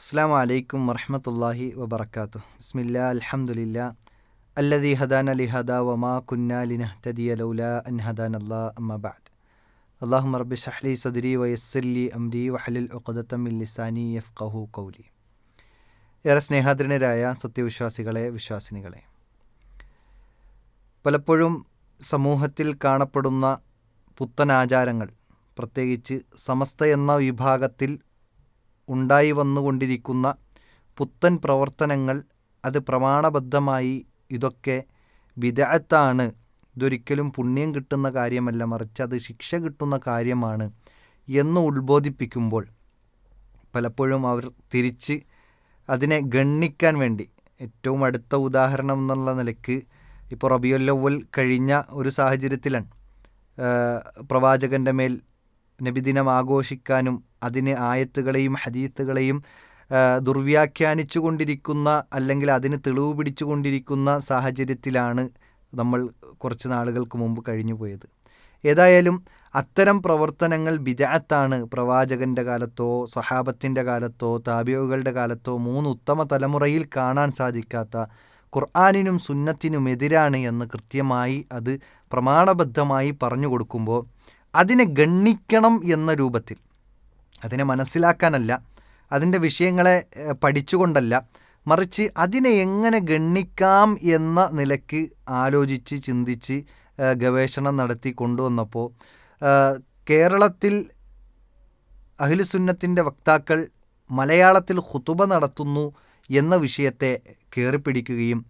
അസ്സാം വലൈക്കും വറഹമത്തല്ലാഹി വബർക്കാത്തു ബിസ്മില്ല അലഹമുല്ല അല്ലദി ഹദാന അലി ഹദാ വമാ കുന്നാ ലിനഹ്തദിയ ലൗല അൻ ഹദാൻ അല്ലാ അമ്മബാദ് അള്ളാഹു റബ്ബി ഷഹ്ലി സദ്രി വയസ്സല്ലി അംരി വഹലിൽ ഉഖദത്തം മിൻ ലിസാനി യഫ്ഖഹു ഖൗലി. ഏറെ സ്നേഹാദരനരായ സത്യവിശ്വാസികളെ വിശ്വാസിനികളെ. പലപ്പോഴും സമൂഹത്തിൽ കാണപ്പെടുന്ന പുത്തനാചാരങ്ങൾ പ്രത്യേകിച്ച് സമസ്ത എന്ന വിഭാഗത്തിൽ ഉണ്ടായി വന്നുകൊണ്ടിരിക്കുന്ന പുത്തൻ പ്രവർത്തനങ്ങൾ അത് പ്രമാണബദ്ധമായി ഇതൊക്കെ വിദഗ്ധാണ് ഇതൊരിക്കലും പുണ്യം കിട്ടുന്ന കാര്യമല്ല മറിച്ച് അത് ശിക്ഷ കിട്ടുന്ന കാര്യമാണ് എന്ന് ഉത്ബോധിപ്പിക്കുമ്പോൾ പലപ്പോഴും അവർ തിരിച്ച് അതിനെ ഗണ്ണിക്കാൻ വേണ്ടി. ഏറ്റവും അടുത്ത ഉദാഹരണം എന്നുള്ള നിലയ്ക്ക് ഇപ്പോൾ റബിയുല്ലവൽ കഴിഞ്ഞ ഒരു സാഹചര്യത്തിലാണ്. പ്രവാചകന്റെ മേൽ നബിദിനം ആഘോഷിക്കാനും അതിന് ആയത്തുകളെയും ഹദീത്തുകളെയും ദുർവ്യാഖ്യാനിച്ചു കൊണ്ടിരിക്കുന്ന അല്ലെങ്കിൽ അതിന് തെളിവ് പിടിച്ചു കൊണ്ടിരിക്കുന്ന സാഹചര്യത്തിലാണ് നമ്മൾ കുറച്ച് നാളുകൾക്ക് മുമ്പ് കഴിഞ്ഞു പോയത് ഏതായാലും അത്തരം പ്രവർത്തനങ്ങൾ ബിദാത്താണ് പ്രവാചകന്റെ കാലത്തോ സ്വഹാബത്തിന്റെ കാലത്തോ താബിയോകളുടെ കാലത്തോ മൂന്ന് ഉത്തമ തലമുറയിൽ കാണാൻ സാധിക്കാത്ത ഖുർആാനിനും സുന്നത്തിനും എതിരാണ് എന്ന് കൃത്യമായി അത് പ്രമാണബദ്ധമായി പറഞ്ഞു കൊടുക്കുമ്പോൾ അതിനെ ഗണ്ണിക്കണം എന്ന രൂപത്തിൽ അതിനെ മനസ്സിലാക്കാനല്ല അതിന്റെ വിഷയങ്ങളെ പഠിച്ചുകൊണ്ടല്ല മറിച്ച് അതിനെ എങ്ങനെ ഗണ്ണിക്കാം എന്ന നിലയ്ക്ക് ആലോചിച്ച് ചിന്തിച്ച് ഗവേഷണം നടത്തി കൊണ്ടുവന്നപ്പോൾ കേരളത്തിൽ അഖിലുസുന്നത്തിന്റെ വക്താക്കൾ മലയാളത്തിൽ ഹുതുബ നടത്തുന്നു എന്ന വിഷയത്തെ കയറിപ്പിടിക്കുകയും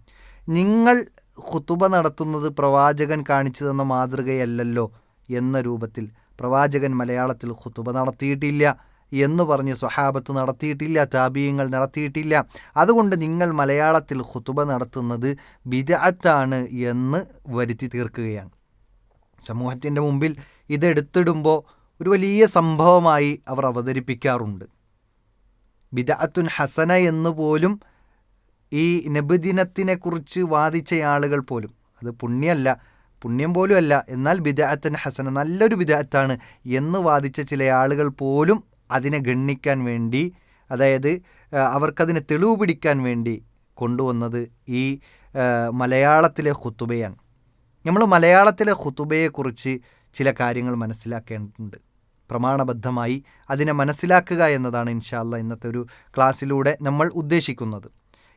നിങ്ങൾ ഹുതുബ നടത്തുന്നത് പ്രവാചകൻ കാണിച്ചു തന്ന മാതൃകയല്ലല്ലോ എന്ന രൂപത്തിൽ പ്രവാചകൻ മലയാളത്തിൽ ഖുത്തുബ നടത്തിയിട്ടില്ല എന്ന് പറഞ്ഞ് സ്വഹാബത്ത് നടത്തിയിട്ടില്ല താബീയങ്ങൾ നടത്തിയിട്ടില്ല. അതുകൊണ്ട് നിങ്ങൾ മലയാളത്തിൽ ഖുത്തുബ നടത്തുന്നത് ബിദഅത്താണ് എന്ന് വരുത്തി തീർക്കുകയാണ്. സമൂഹത്തിന്റെ മുമ്പിൽ ഇതെടുത്തിടുമ്പോൾ ഒരു വലിയ സംഭവമായി അവർ അവതരിപ്പിക്കാറുണ്ട്. ബിദഅത്തുൻ ഹസന എന്ന് പോലും ഈ നബിദിനത്തിനെക്കുറിച്ച് വാദിച്ച ആളുകൾ പോലും അത് പുണ്യമല്ല പുണ്യം പോലും അല്ല എന്നാൽ ബിദഅത്തൻ ഹസന നല്ലൊരു ബിദഅത്താണ് എന്ന് വാദിച്ച ചില ആളുകൾ പോലും അതിനെ ഗണ്ണിക്കാൻ വേണ്ടി അതായത് അവർക്കതിനെ തെളിവ് പിടിക്കാൻ വേണ്ടി കൊണ്ടുവന്നത് ഈ മലയാളത്തിലെ ഹുത്തുബയാണ് നമ്മൾ മലയാളത്തിലെ ഹുത്തുബയെക്കുറിച്ച് ചില കാര്യങ്ങൾ മനസ്സിലാക്കേണ്ടതുണ്ട്. പ്രമാണബദ്ധമായി അതിനെ മനസ്സിലാക്കുക എന്നതാണ് ഇൻഷാല്ല ഇന്നത്തെ ഒരു ക്ലാസ്സിലൂടെ നമ്മൾ ഉദ്ദേശിക്കുന്നത്.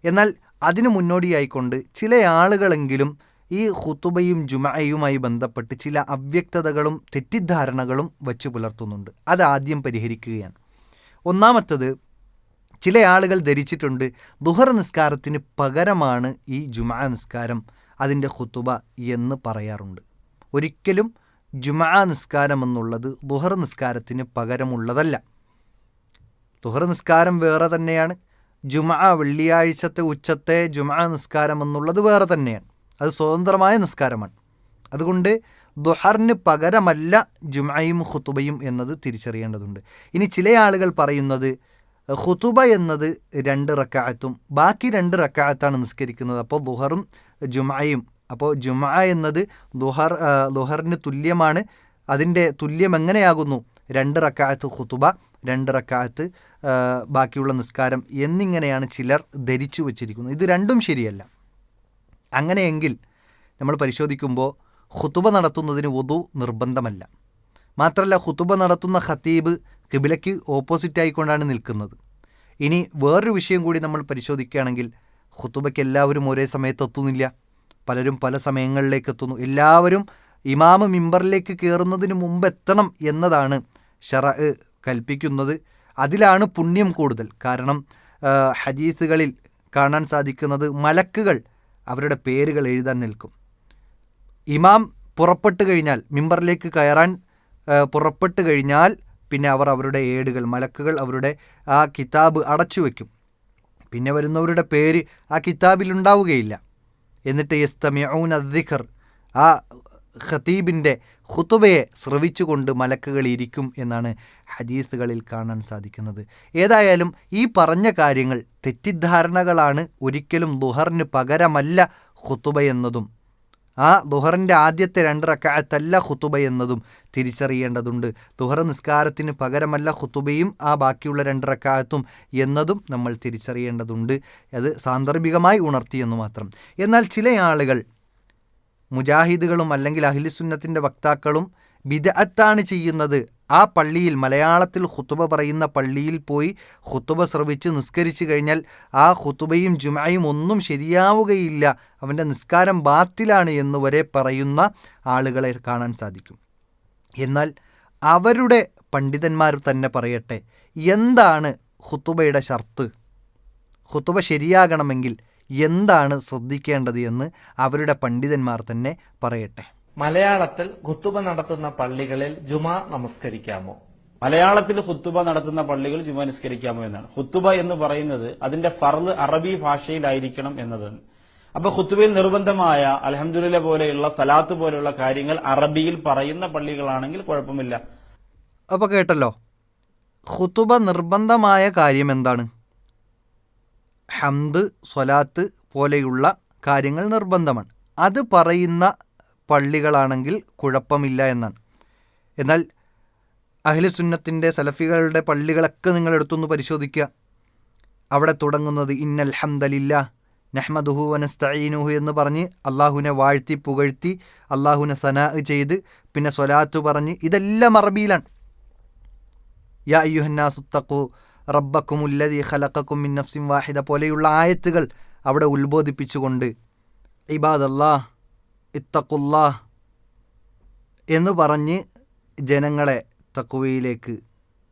എന്നാൽ അതിനു മുന്നോടിയായിക്കൊണ്ട് ചില ആളുകളെങ്കിലും ഈ ഹുത്തുബയും ജുമയുമായി ബന്ധപ്പെട്ട് ചില അവ്യക്തതകളും തെറ്റിദ്ധാരണകളും വച്ചു പുലർത്തുന്നുണ്ട്. അത് ആദ്യം പരിഹരിക്കുകയാണ്. ഒന്നാമത്തത് ചില ആളുകൾ ധരിച്ചിട്ടുണ്ട് ദുഹർ നിസ്കാരത്തിന് പകരമാണ് ഈ ജുമാ നിസ്കാരം അതിന്റെ ഹുത്തുബ എന്ന് പറയാറുണ്ട്. ഒരിക്കലും ജുമാ നിസ്കാരം എന്നുള്ളത് ദുഹർ നിസ്കാരത്തിന് പകരമുള്ളതല്ല. ദുഹർ നിസ്കാരം വേറെ തന്നെയാണ്. ജുമാ വെള്ളിയാഴ്ചത്തെ ഉച്ചത്തെ ജുമാ നിസ്കാരം എന്നുള്ളത് വേറെ തന്നെയാണ്. അത് സ്വതന്ത്രമായ നിസ്കാരമാണ്. അതുകൊണ്ട് ദുഹറിന് പകരമല്ല ജുമയും ഖുത്തുബയും എന്നത് തിരിച്ചറിയേണ്ടതുണ്ട്. ഇനി ചില ആളുകൾ പറയുന്നത് ഖുത്തുബ എന്നത് രണ്ട് റക്കായത്തും ബാക്കി രണ്ട് റക്കായത്താണ് നിസ്കരിക്കുന്നത്. അപ്പോൾ ദുഹറും ജുമയും അപ്പോൾ ജുമ എന്നത് ദുഹർ ദുഹറിന് തുല്യമാണ്. അതിന്റെ തുല്യം എങ്ങനെയാകുന്നു? രണ്ട് റക്കായത്ത് ഖുത്തുബ രണ്ട് റക്കായത്ത് ബാക്കിയുള്ള നിസ്കാരം എന്നിങ്ങനെയാണ് ചിലർ ധരിച്ചു വച്ചിരിക്കുന്നത്. ഇത് രണ്ടും ശരിയല്ല. അങ്ങനെയെങ്കിൽ നമ്മൾ പരിശോധിക്കുമ്പോൾ ഖുതുബ നടത്തുന്നതിന് വധു നിർബന്ധമല്ല. മാത്രമല്ല ഖുതുബ നടത്തുന്ന ഖത്തീബ് കിബിലയ്ക്ക് ഓപ്പോസിറ്റ് ആയിക്കൊണ്ടാണ് നിൽക്കുന്നത്. ഇനി വേറൊരു വിഷയം കൂടി നമ്മൾ പരിശോധിക്കുകയാണെങ്കിൽ ഖുതുബയ്ക്ക് എല്ലാവരും ഒരേ സമയത്ത് എത്തുന്നില്ല. പലരും പല സമയങ്ങളിലേക്ക് എത്തുന്നു. എല്ലാവരും ഇമാമ മിമ്പറിലേക്ക് കയറുന്നതിന് മുമ്പ് എത്തണം എന്നതാണ് ഷറ കൽപ്പിക്കുന്നത്. അതിലാണ് പുണ്യം കൂടുതൽ. കാരണം ഹദീസുകളിൽ കാണാൻ സാധിക്കുന്നത് മലക്കുകൾ അവരുടെ പേരുകൾ എഴുതാൻ നിൽക്കും. ഇമാം പുറപ്പെട്ട് കഴിഞ്ഞാൽ മിമ്പറിലേക്ക് കയറാൻ പുറപ്പെട്ട് കഴിഞ്ഞാൽ പിന്നെ അവർ അവരുടെ ഏടുകൾ മലക്കുകൾ അവരുടെ ആ കിതാബ് അടച്ചു വയ്ക്കും. പിന്നെ വരുന്നവരുടെ പേര് ആ കിതാബിൽ ഉണ്ടാവുകയില്ല. എന്നിട്ട് യസ്തമിഊൻ അദ്ദിഖർ ആ ഖത്തീബിന്റെ ഖുത്തുബയെ ശ്രവിച്ചുകൊണ്ട് മലക്കുകൾ ഇരിക്കും എന്നാണ് ഹദീസുകളിൽ കാണാൻ സാധിക്കുന്നത്. ഏതായാലും ഈ പറഞ്ഞ കാര്യങ്ങൾ തെറ്റിദ്ധാരണകളാണ് ഒരിക്കലും ദുഹറിന് പകരമല്ല ഖുത്തുബ എന്നതും. ആ ദുഹറിന്റെ ആദ്യത്തെ രണ്ട് റക്കായത്തല്ല ഖുത്തുബ എന്നതും തിരിച്ചറിയേണ്ടതുണ്ട്. ദുഹർ നിസ്കാരത്തിന് പകരമല്ല ഖുത്തുബയും ആ ബാക്കിയുള്ള രണ്ട് റക്കായത്തും എന്നതും നമ്മൾ തിരിച്ചറിയേണ്ടതുണ്ട്. അത് സാന്ദർഭികമായി ഉണർത്തിയെന്ന് മാത്രം. എന്നാൽ ചില ആളുകൾ മുജാഹിദുകളും അല്ലെങ്കിൽ അഹിലിസുന്നത്തിന്റെ വക്താക്കളും ബിദഅത്താണ് ചെയ്യുന്നത്. ആ പള്ളിയിൽ മലയാളത്തിൽ ഹുത്തുബ പറയുന്ന പള്ളിയിൽ പോയി ഹുത്തുബ ശ്രവിച്ച് നിസ്കരിച്ചു കഴിഞ്ഞാൽ ആ ഹുത്തുബയും ജുമയും ഒന്നും ശരിയാവുകയില്ല. അവന്റെ നിസ്കാരം ബാത്തിലാണ് എന്ന് വരെ പറയുന്ന ആളുകളെ കാണാൻ സാധിക്കും. എന്നാൽ അവരുടെ പണ്ഡിതന്മാർ തന്നെ പറയട്ടെ എന്താണ് ഹുത്തുബയുടെ ഷർത്ത്? ഹുത്തുബ ശരിയാകണമെങ്കിൽ എന്താണ് ശ്രദ്ധിക്കേണ്ടത് എന്ന് അവരുടെ പണ്ഡിതന്മാർ തന്നെ പറയട്ടെ. മലയാളത്തിൽ ഖുത്തുബ നടത്തുന്ന പള്ളികളിൽ ജുമാ നമസ്കരിക്കാമോ? മലയാളത്തിൽ ഹുത്തുബ നടത്തുന്ന പള്ളികൾ ജുമ നമസ്കരിക്കാമോ എന്നാണ്. ഹുത്തുബ എന്ന് പറയുന്നത് അതിന്റെ ഫർദ് അറബി ഭാഷയിലായിരിക്കണം എന്നതാണ് അപ്പൊ ഹുത്തുബയിൽ നിർബന്ധമായ അലഹമുല്ല പോലെയുള്ള സലാത്ത് പോലെയുള്ള കാര്യങ്ങൾ അറബിയിൽ പറയുന്ന പള്ളികളാണെങ്കിൽ കുഴപ്പമില്ല. അപ്പൊ കേട്ടല്ലോ. ഖുത്തുബ നിർബന്ധമായ കാര്യം എന്താണ്? ഹംദ് സ്വലാത്ത് പോലെയുള്ള കാര്യങ്ങൾ നിർബന്ധമാണ്. അത് പറയുന്ന പള്ളികളാണെങ്കിൽ കുഴപ്പമില്ല എന്നാണ്. എന്നാൽ അഹ്ലുസുന്നത്തിന്റെ സലഫികളുടെ പള്ളികളൊക്കെ നിങ്ങൾ എടുത്തൊന്ന് പരിശോധിക്കുക. അവിടെ തുടങ്ങുന്നത് ഇന്നൽ ഹംദലില്ല നഹ്മദുഹു വനസ്തഈനുഹു എന്ന് പറഞ്ഞ് അള്ളാഹുവിനെ വാഴ്ത്തി പുകഴ്ത്തി അള്ളാഹുവിനെ സനാ ചെയ്ത് പിന്നെ സ്വലാത്ത് പറഞ്ഞ് ഇതെല്ലാം അറബിയിലാണ്. യാ അയ്യുഹന്നാസുത്തഖു റബ്ബക്കുമുല്ലതി ഖലഖക്കും മിൻ നഫ്സിൻ വാഹിദ പോലെയുള്ള ആയത്തുകൾ അവിടെ ഉത്ബോധിപ്പിച്ചുകൊണ്ട് ഇബാദല്ലാ ഇത്തക്കുല്ലാ എന്ന് പറഞ്ഞ് ജനങ്ങളെ തക്കുവയിലേക്ക്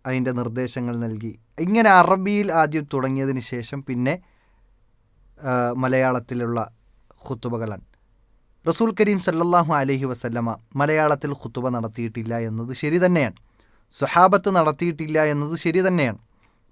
അതിന്റെ നിർദ്ദേശങ്ങൾ നൽകി. ഇങ്ങനെ അറബിയിൽ ആദ്യം തുടങ്ങിയതിന് ശേഷം പിന്നെ മലയാളത്തിലുള്ള ഖുത്തുബകളാണ് റസൂൽ കരീം സല്ലാഹു അലഹി വസല്ലമ മലയാളത്തിൽ ഖുത്തുബ നടത്തിയിട്ടില്ല എന്നത് ശരി തന്നെയാണ്. സുഹാബത്ത് നടത്തിയിട്ടില്ല എന്നത് ശരി തന്നെയാണ്.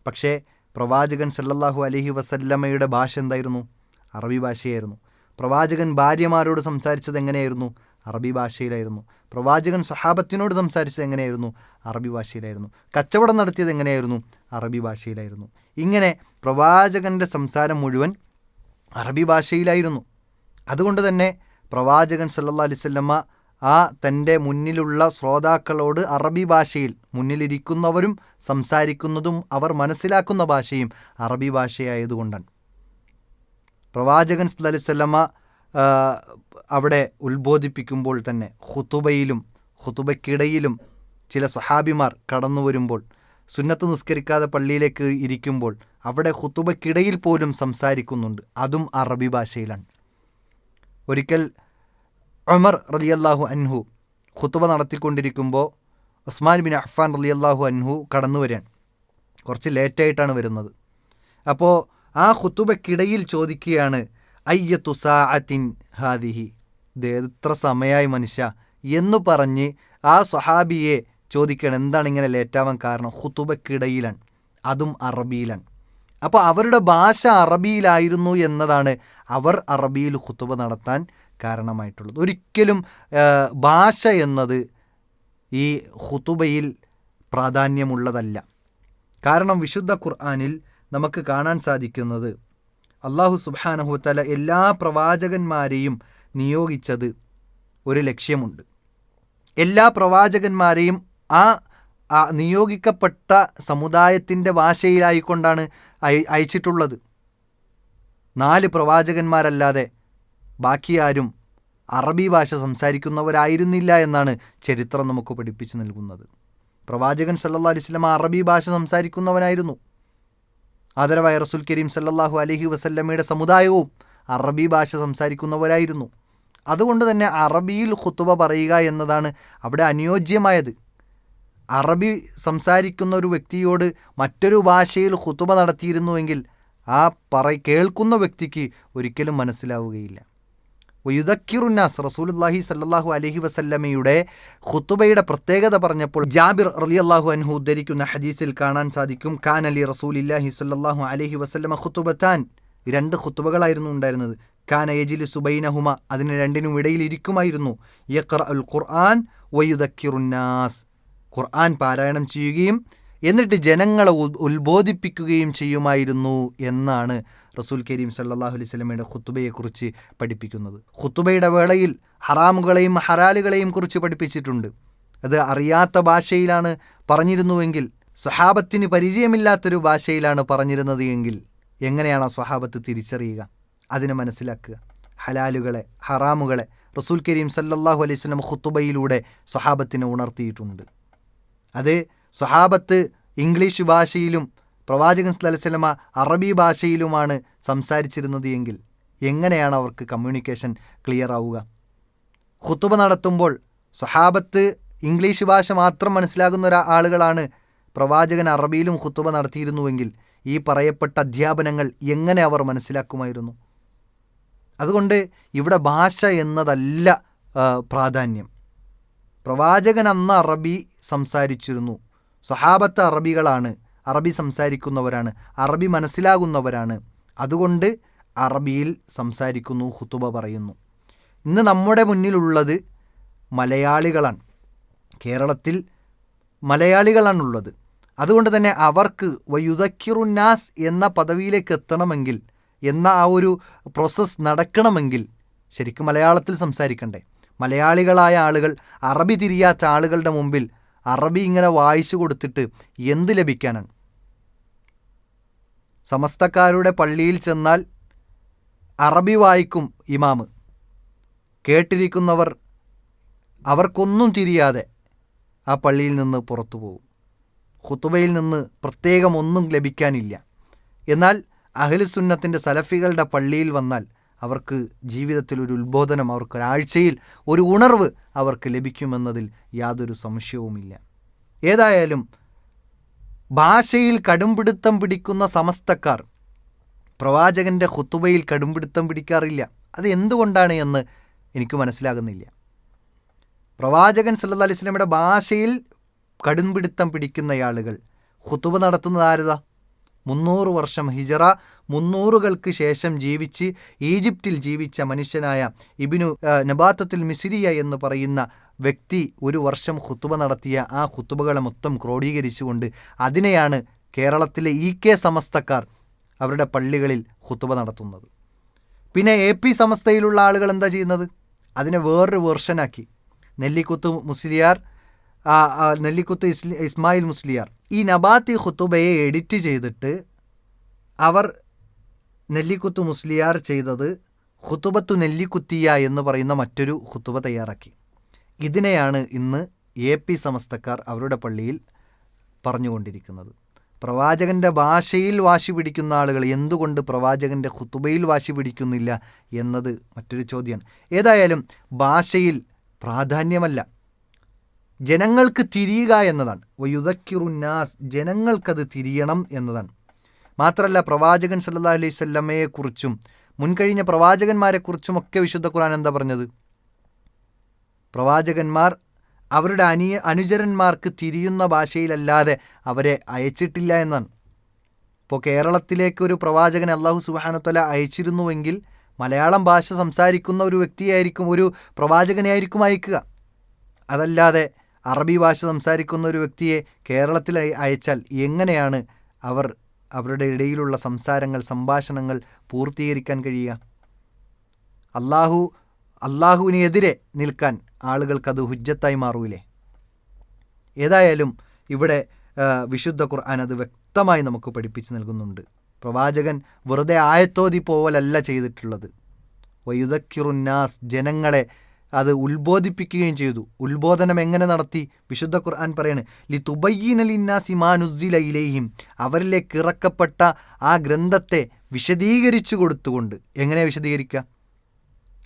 പക്ഷേ പ്രവാചകൻ സല്ലല്ലാഹു അലഹി വസല്ലമ്മയുടെ ഭാഷ എന്തായിരുന്നു? അറബി ഭാഷയായിരുന്നു. പ്രവാചകൻ ഭാര്യമാരോട് സംസാരിച്ചത് എങ്ങനെയായിരുന്നു? അറബി ഭാഷയിലായിരുന്നു. പ്രവാചകൻ സ്വഹാബത്തിനോട് സംസാരിച്ചത് എങ്ങനെയായിരുന്നു? അറബി ഭാഷയിലായിരുന്നു. കച്ചവടം നടത്തിയത് എങ്ങനെയായിരുന്നു? അറബി ഭാഷയിലായിരുന്നു. ഇങ്ങനെ പ്രവാചകന്റെ സംസാരം മുഴുവൻ അറബി ഭാഷയിലായിരുന്നു. അതുകൊണ്ട് തന്നെ പ്രവാചകൻ സല്ലല്ലാഹു അലൈഹി വസല്ലമ ആ തന്റെ മുന്നിലുള്ള ശ്രോതാക്കളോട് അറബി ഭാഷയിൽ മുന്നിലിരിക്കുന്നവരും സംസാരിക്കുന്നതും അവർ മനസ്സിലാക്കുന്ന ഭാഷയും അറബി ഭാഷയായതുകൊണ്ടാണ്. പ്രവാചകൻ ആ, അവിടെ ഉത്ബോധിപ്പിക്കുമ്പോൾ തന്നെ ഹുതുബയിലും ഹുതുബയ്ക്കിടയിലും ചില സ്വഹാബിമാർ കടന്നു വരുമ്പോൾ സുന്നത്ത് നിസ്കരിക്കാതെ പള്ളിയിലേക്ക് ഇരിക്കുമ്പോൾ അവിടെ ഹുതുബയ്ക്കിടയിൽ പോലും സംസാരിക്കുന്നുണ്ട്. അതും അറബി ഭാഷയിലാണ്. ഒരിക്കൽ ഉമർ റലിയല്ലാഹു അൻഹു ഖുത്തുബ നടത്തിക്കൊണ്ടിരിക്കുമ്പോൾ ഉസ്മാൻ ബിൻ അഫ്ഫാൻ റലിയല്ലാഹു അൻഹു കടന്നു വരികയാണ് കുറച്ച് ലേറ്റായിട്ടാണ് വരുന്നത്. അപ്പോൾ ആ ഖുത്തുബക്കിടയിൽ ചോദിക്കുകയാണ് അയ്യത്തു സാഅത്തിൻ ഹാദിഹി? ഇത് സമയമായി മനുഷ്യ. എന്നു പറഞ്ഞ് ആ സ്വഹാബിയെ ചോദിക്കണം എന്താണ് ഇങ്ങനെ ലേറ്റാവാൻ കാരണം? ഖുത്തുബക്കിടയിലാണ് അതും അറബിയിലാണ്. അപ്പോൾ അവരുടെ ഭാഷ അറബിയിലായിരുന്നു എന്നതാണ് അവർ അറബിയിൽ ഖുത്തുബ നടത്താൻ കാരണമായിട്ടുള്ളത്. ഒരിക്കലും ഭാഷ എന്നത് ഈ ഹുതുബയിൽ പ്രാധാന്യമുള്ളതല്ല. കാരണം വിശുദ്ധ ഖുർആാനിൽ നമുക്ക് കാണാൻ സാധിക്കുന്നത് അള്ളാഹു സുബാനഹുത്തല എല്ലാ പ്രവാചകന്മാരെയും നിയോഗിച്ചത് ഒരു ലക്ഷ്യമുണ്ട്. എല്ലാ പ്രവാചകന്മാരെയും ആ നിയോഗിക്കപ്പെട്ട സമുദായത്തിന്റെ ഭാഷയിലായിക്കൊണ്ടാണ് അയ അയച്ചിട്ടുള്ളത്. നാല് പ്രവാചകന്മാരല്ലാതെ ബാക്കി ആരും അറബി ഭാഷ സംസാരിക്കുന്നവരായിരുന്നില്ല എന്നാണ് ചരിത്രം നമുക്ക് പഠിപ്പിച്ചു നൽകുന്നത്. പ്രവാചകൻ സല്ലാ അലൈഹി വസല്ലമ അറബി ഭാഷ സംസാരിക്കുന്നവനായിരുന്നു. ആദരവായ റസുൽ കരീം സല്ലാഹു അലഹി വസല്ലമയുടെ സമുദായവും അറബി ഭാഷ സംസാരിക്കുന്നവരായിരുന്നു. അതുകൊണ്ട് തന്നെ അറബിയിൽ ഖുത്തുബ പറയുക എന്നതാണ് അവിടെ അനുയോജ്യമായത്. അറബി സംസാരിക്കുന്ന ഒരു വ്യക്തിയോട് മറ്റൊരു ഭാഷയിൽ ഖുത്തുബ നടത്തിയിരുന്നുവെങ്കിൽ ആ പറ കേൾക്കുന്ന വ്യക്തിക്ക് ഒരിക്കലും മനസ്സിലാവുകയില്ല. വയുദക്കിറുന്നാസ് റസൂലുല്ലാഹി സല്ലാഹു അലഹി വസല്ലമയുടെ ഖുത്തുബയുടെ പ്രത്യേകത പറഞ്ഞപ്പോൾ ജാബിർ റളിയല്ലാഹു അൻഹു ഉദ്ധരിക്കുന്ന ഹദീസിൽ കാണാൻ സാധിക്കും ഖാൻ അലി റസൂലില്ലാഹി സല്ലാഹു അലൈഹി വസല്ലമ ഖുത്തുബത്താൻ രണ്ട് ഖുത്തുബകളായിരുന്നു ഉണ്ടായിരുന്നത്. ഖാന യജിലി സുബൈനഹുമ അതിന് രണ്ടിനും ഇടയിൽ ഇരിക്കുമായിരുന്നു. യഖ്റ അൽ ഖുർആൻ വയുദക്കിറുന്നാസ് ഖുർആൻ പാരായണം ചെയ്യുകയും എന്നിട്ട് ജനങ്ങളെ ഉത്ബോധിപ്പിക്കുകയും ചെയ്യുമായിരുന്നു എന്നാണ് റസൂൽ കരീം സല്ലാഹു അലൈഹി സ്വലമയുടെ ഖുത്തുബയെക്കുറിച്ച് പഠിപ്പിക്കുന്നത്. ഖുത്തുബയുടെ വേളയിൽ ഹറാമുകളെയും ഹറാലുകളെയും കുറിച്ച് പഠിപ്പിച്ചിട്ടുണ്ട്. അത് അറിയാത്ത ഭാഷയിലാണ് പറഞ്ഞിരുന്നുവെങ്കിൽ സ്വഹാബത്തിന് പരിചയമില്ലാത്തൊരു ഭാഷയിലാണ് പറഞ്ഞിരുന്നത് എങ്കിൽ എങ്ങനെയാണ് ആ സ്വഹാബത്ത് തിരിച്ചറിയുക? അതിനെ മനസ്സിലാക്കുക. ഹലാലുകളെ ഹറാമുകളെ റസൂൽ കരീം സല്ലാഹു അലൈഹി സ്വലം ഖുത്തുബയിലൂടെ സ്വഹാബത്തിനെ ഉണർത്തിയിട്ടുണ്ട്. അത് സ്വഹാബത്ത് ഇംഗ്ലീഷ് ഭാഷയിലും പ്രവാചകൻ സ്ഥലസിലമ അറബി ഭാഷയിലുമാണ് സംസാരിച്ചിരുന്നത് എങ്കിൽ എങ്ങനെയാണ് അവർക്ക് കമ്മ്യൂണിക്കേഷൻ ക്ലിയർ ആവുക? ഖുത്തുബ നടത്തുമ്പോൾ സ്വഹാബത്ത് ഇംഗ്ലീഷ് ഭാഷ മാത്രം മനസ്സിലാകുന്ന ആളുകളാണ് പ്രവാചകൻ അറബിയിലും ഖുത്തുബ നടത്തിയിരുന്നുവെങ്കിൽ ഈ പറയപ്പെട്ട അധ്യാപനങ്ങൾ എങ്ങനെ അവർ മനസ്സിലാക്കുമായിരുന്നു? അതുകൊണ്ട് ഇവിടെ ഭാഷ എന്നതല്ല പ്രാധാന്യം. പ്രവാചകൻ അന്ന് അറബി സംസാരിച്ചിരുന്നു. സ്വഹാബത്ത് അറബികളാണ്. അറബി സംസാരിക്കുന്നവരാണ് അറബി മനസ്സിലാകുന്നവരാണ്. അതുകൊണ്ട് അറബിയിൽ സംസാരിക്കുന്നു ഹുത്തുബ പറയുന്നു. ഇന്ന് നമ്മുടെ മുന്നിലുള്ളത് മലയാളികളാണ്. കേരളത്തിൽ മലയാളികളാണുള്ളത്. അതുകൊണ്ട് തന്നെ അവർക്ക് വയുദക്കിറുന്നാസ് എന്ന പദവിയിലേക്ക് എത്തണമെങ്കിൽ എന്ന ആ ഒരു പ്രോസസ്സ് നടക്കണമെങ്കിൽ ശരിക്കും മലയാളത്തിൽ സംസാരിക്കണ്ടേ. മലയാളികളായ ആളുകൾ അറബി തിരിയാത്ത ആളുകളുടെ മുമ്പിൽ അറബി ഇങ്ങനെ വായിച്ചു കൊടുത്തിട്ട് എന്ത് ലഭിക്കാനാണ്? സമസ്തക്കാരുടെ പള്ളിയിൽ ചെന്നാൽ അറബി വായിക്കും ഇമാമ്. കേട്ടിരിക്കുന്നവർ അവർക്കൊന്നും തിരിയാതെ ആ പള്ളിയിൽ നിന്ന് പുറത്തു പോകും. ഖുത്തുബയിൽ നിന്ന് പ്രത്യേകം ഒന്നും ലഭിക്കാനില്ല. എന്നാൽ അഹ്ലുസുന്നത്തിന്റെ സലഫികളുടെ പള്ളിയിൽ വന്നാൽ അവർക്ക് ജീവിതത്തിൽ ഒരു ഉത്ബോധനം അവർക്ക് ഒരാഴ്ചയിൽ ഒരു ഉണർവ് അവർക്ക് ലഭിക്കുമെന്നതിൽ യാതൊരു സംശയവുമില്ല. ഏതായാലും ഭാഷയിൽ കടുംപിടുത്തം പിടിക്കുന്ന സമസ്തക്കാർ. പ്രവാചകന്റെ ഹുത്തുബയിൽ കടുംപിടുത്തം പിടിക്കാറില്ല. അത് എന്തുകൊണ്ടാണ് എന്ന് എനിക്ക് മനസ്സിലാകുന്നില്ല. പ്രവാചകൻ സല്ലാ അലൈഹി വസല്ലമയുടെ ഭാഷയിൽ കടുംപിടുത്തം പിടിക്കുന്ന ആളുകൾ ഖുത്തുബ നടത്തുന്നത് ആരതാ? മുന്നൂറ് വർഷം ഹിജറ മുന്നൂറുകൾക്ക് ശേഷം ജീവിച്ച് ഈജിപ്തിൽ ജീവിച്ച മനുഷ്യനായ ഇബിനു നബാത്തത്തിൽ മിസിരിയ എന്ന് പറയുന്ന വ്യക്തി ഒരു വർഷം ഹുത്തുബ നടത്തിയ ആ ഹുത്തുബകളെ മൊത്തം ക്രോഡീകരിച്ചുകൊണ്ട് അതിനെയാണ് കേരളത്തിലെ ഇ കെ സമസ്തക്കാർ അവരുടെ പള്ളികളിൽ ഹുത്തുബ നടത്തുന്നത്. പിന്നെ എ പി സമസ്തയിലുള്ള ആളുകൾ എന്താ ചെയ്യുന്നത്? അതിനെ വേറൊരു വേർഷനാക്കി. നെല്ലിക്കുത്ത് മുസ്ലിയാർ നെല്ലിക്കുത്ത് ഇസ്ലി ഇസ്മായിൽ മുസ്ലിയാർ. ഈ നബാത്തി ഖുത്തുബയെ എഡിറ്റ് ചെയ്തിട്ട് അവർ നെല്ലിക്കുത്ത് മുസ്ലിയാർ ചെയ്തത് ഖുത്തുബത്തു നെല്ലിക്കുത്തിയ എന്ന് പറയുന്ന മറ്റൊരു ഖുത്തുബ തയ്യാറാക്കി. ഇതിനെയാണ് ഇന്ന് എ പി സമസ്തക്കാർ അവരുടെ പള്ളിയിൽ പറഞ്ഞുകൊണ്ടിരിക്കുന്നത്. പ്രവാചകന്റെ ഭാഷയിൽ വാശി പിടിക്കുന്ന ആളുകൾ എന്തുകൊണ്ട് പ്രവാചകന്റെ ഖുത്തുബയിൽ വാശി പിടിക്കുന്നില്ല എന്നത് മറ്റൊരു ചോദ്യമാണ്. ഏതായാലും ഭാഷയിൽ പ്രാധാന്യമല്ല. ജനങ്ങൾക്ക് തിരിയുക എന്നതാണ്. വയുദക്കിറുന്നാസ് ജനങ്ങൾക്കത് തിരിയണം എന്നതാണ്. മാത്രമല്ല പ്രവാചകൻ സല്ലാ അലൈഹി സ്വല്ലമ്മയെക്കുറിച്ചും മുൻകഴിഞ്ഞ പ്രവാചകന്മാരെക്കുറിച്ചുമൊക്കെ വിശുദ്ധ ഖുർആൻ എന്താ പറഞ്ഞത്? പ്രവാചകന്മാർ അവരുടെ അനിയ അനുചരന്മാർക്ക് തിരിയുന്ന ഭാഷയിലല്ലാതെ അവരെ അയച്ചിട്ടില്ല എന്നാണ്. ഇപ്പോൾ കേരളത്തിലേക്ക് ഒരു പ്രവാചകൻ അള്ളാഹു സുബാനത്തല അയച്ചിരുന്നുവെങ്കിൽ മലയാളം ഭാഷ സംസാരിക്കുന്ന ഒരു വ്യക്തിയായിരിക്കും ഒരു പ്രവാചകനെയായിരിക്കും അയക്കുക. അതല്ലാതെ അറബി ഭാഷ സംസാരിക്കുന്ന ഒരു വ്യക്തിയെ കേരളത്തിൽ അയച്ചാൽ എങ്ങനെയാണ് അവർ അവരുടെ ഇടയിലുള്ള സംസാരങ്ങൾ സംഭാഷണങ്ങൾ പൂർത്തീകരിക്കാൻ കഴിയുക. അള്ളാഹു അള്ളാഹുവിനെതിരെ നിൽക്കാൻ ആളുകൾക്കത് ഹുജ്ജത്തായി മാറൂലേ? ഏതായാലും ഇവിടെ വിശുദ്ധ ഖുർആൻ അത് വ്യക്തമായി നമുക്ക് പഠിപ്പിച്ചു നൽകുന്നുണ്ട്. പ്രവാചകൻ വെറുതെ ആയത്തോതി പോവലല്ല ചെയ്തിട്ടുള്ളത് വയുദക്കിറുന്നാസ് ജനങ്ങളെ അത് ഉത്ബോധിപ്പിക്കുകയും ചെയ്തു. ഉത്ബോധനം എങ്ങനെ നടത്തി? വിശുദ്ധ ഖുർആൻ പറയാണ് ലി തുബയ്യനലിന്നാസി മാനുസില ഇലൈഹിം. അവരിലേക്ക് ഇറക്കപ്പെട്ട ആ ഗ്രന്ഥത്തെ വിശദീകരിച്ചു കൊടുത്തുകൊണ്ട്. എങ്ങനെ വിശദീകരിക്കുക?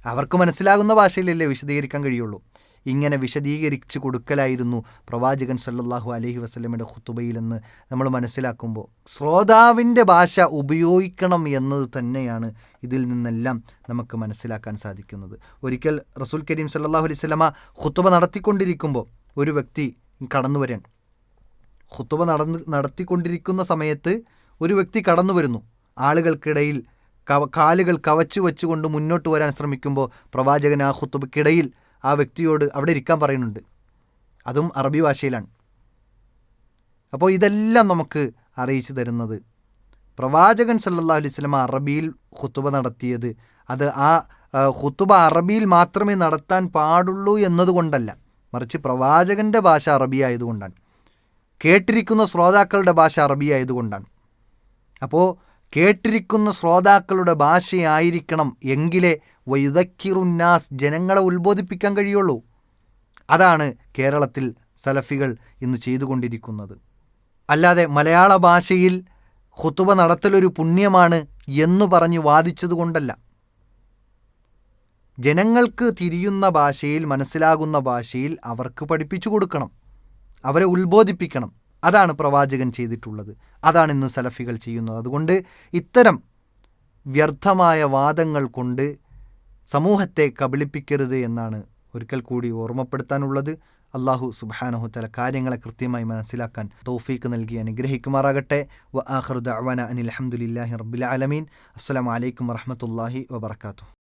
അവർക്ക് മനസ്സിലാകുന്ന ഭാഷയിലല്ലേ വിശദീകരിക്കാൻ കഴിയുള്ളൂ. ഇങ്ങനെ വിശദീകരിച്ചു കൊടുക്കലായിരുന്നു പ്രവാചകൻ സല്ലാഹു അലഹി വസ്ലമിന്റെ ഹുത്തുബയിലെന്ന് നമ്മൾ മനസ്സിലാക്കുമ്പോൾ. ശ്രോതാവിന്റെ ഭാഷ ഉപയോഗിക്കണം എന്നത് തന്നെയാണ് ഇതിൽ നിന്നെല്ലാം നമുക്ക് മനസ്സിലാക്കാൻ സാധിക്കുന്നത്. ഒരിക്കൽ റസൂൽ കരീം സല്ലാഹു അലൈഹി സ്വലമ ഹുത്തുബ നടത്തിക്കൊണ്ടിരിക്കുമ്പോൾ ഒരു വ്യക്തി കടന്നു വരാൻ. ഹുത്തുബ നടന്ന് നടത്തിക്കൊണ്ടിരിക്കുന്ന സമയത്ത് ഒരു വ്യക്തി കടന്നു വരുന്നു. ആളുകൾക്കിടയിൽ കവ കാലുകൾ കവച്ചു വെച്ചുകൊണ്ട് മുന്നോട്ട് വരാൻ ശ്രമിക്കുമ്പോൾ പ്രവാചകൻ ആ ഖുത്തുബയ്ക്കിടയിൽ ആ വ്യക്തിയോട് അവിടെ ഇരിക്കാൻ പറയുന്നുണ്ട്. അതും അറബി ഭാഷയിലാണ്. അപ്പോൾ ഇതെല്ലാം നമുക്ക് അറിയിച്ചു തരുന്നത് പ്രവാചകൻ സല്ലാ അലൈഹി വസല്ലം അറബിയിൽ ഹുത്തുബ നടത്തിയത്. അത് ആ ഹുത്തുബ അറബിയിൽ മാത്രമേ നടത്താൻ പാടുള്ളൂ എന്നതുകൊണ്ടല്ല. മറിച്ച് പ്രവാചകന്റെ ഭാഷ അറബി ആയതുകൊണ്ടാണ്. കേട്ടിരിക്കുന്ന ശ്രോതാക്കളുടെ ഭാഷ അറബി ആയതുകൊണ്ടാണ്. അപ്പോൾ കേട്ടിരിക്കുന്ന ശ്രോതാക്കളുടെ ഭാഷയായിരിക്കണം എങ്കിലേ വൈദക്കിറുന്നാസ് ജനങ്ങളെ ഉത്ബോധിപ്പിക്കാൻ കഴിയുള്ളൂ. അതാണ് കേരളത്തിൽ സലഫികൾ ഇന്ന് ചെയ്തുകൊണ്ടിരിക്കുന്നത്. അല്ലാതെ മലയാള ഭാഷയിൽ ഖുത്തുബ നടത്തലൊരു പുണ്യമാണ് എന്ന് പറഞ്ഞ് വാദിച്ചതുകൊണ്ടല്ല ജനങ്ങൾക്ക് തിരിയുന്ന ഭാഷയിൽ മനസ്സിലാകുന്ന ഭാഷയിൽ അവർക്ക് പഠിപ്പിച്ചു കൊടുക്കണം. അവരെ ഉത്ബോധിപ്പിക്കണം. അതാണ് പ്രവാചകൻ ചെയ്തിട്ടുള്ളത്. അതാണ് ഇന്ന് സലഫികൾ ചെയ്യുന്നത്. അതുകൊണ്ട് ഇത്തരം വ്യർത്ഥമായ വാദങ്ങൾ കൊണ്ട് സമൂഹത്തെ കബളിപ്പിക്കരുത് എന്നാണ് ഒരിക്കൽ കൂടി ഓർമ്മപ്പെടുത്താനുള്ളത്. അള്ളാഹു സുബാനഹു തല കാര്യങ്ങളെ കൃത്യമായി മനസ്സിലാക്കാൻ തൗഫീക്ക് നൽകി അനുഗ്രഹിക്കുമാറാകട്ടെ. വ ആഖിറു അവന അനിൽ അഹമ്മദില്ലാഹി റബ്ബിൽ ആലമീൻ. അസ്സലാമു അലൈക്കും വറഹ്മത്തുള്ളാഹി വബറകാതുഹു.